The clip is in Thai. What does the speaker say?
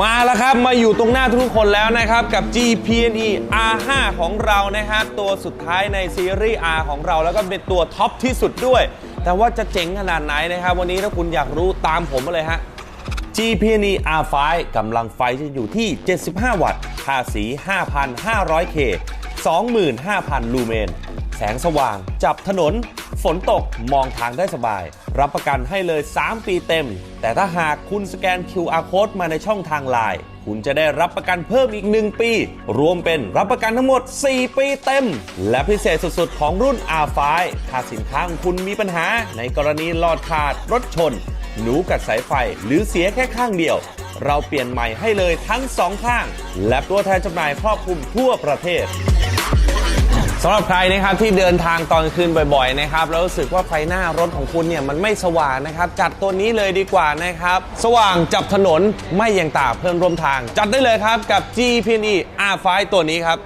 มาแล้วครับ มาอยู่ตรงหน้าทุกคนแล้วนะครับ กับ GPNE R5 ของเรานะฮะตัวสุดท้ายในซีรีส์ R ของเรา แล้วก็เป็นตัวท็อปที่สุดด้วย แต่ว่าจะเจ๋งขนาดไหนนะครับ วันนี้ถ้าคุณอยากรู้ตามผมมาเลยฮะ GPNE R5 กำลังไฟจะอยู่ที่ 75 วัตต์ค่าสี 5,500K 25,000 ลูเมน แสงสว่างจับถนน ฝนตกมองทางได้สบาย รับประกันให้เลย 3 ปีเต็ม แต่ถ้าหากคุณสแกน QR Code มาในช่องทางไลน์คุณจะได้รับประกันเพิ่มอีก 1 ปี รวมเป็นรับประกันทั้งหมด 4 ปีเต็ม และพิเศษสุดๆ ของรุ่น R5 ถ้าสินค้าของคุณมีปัญหา ในกรณีหลอดขาดรถชน หนูกัดสายไฟ หรือเสียแค่ข้างเดียว เราเปลี่ยนใหม่ให้เลยทั้งสองข้าง และตัวแทนจำหน่ายครอบคลุมทั่วประเทศ สำหรับใครนะครับที่เดินทางตอนคืนบ่อยๆนะครับแล้วรู้สึกว่าไฟหน้ารถของคุณเนี่ยมันไม่สว่างนะครับ จัดตัวนี้เลยดีกว่านะครับ สว่างจับถนนไม่ยังตาเพื่อนร่วมทาง จัดได้เลยครับกับ GPNE R5 ตัวนี้ครับ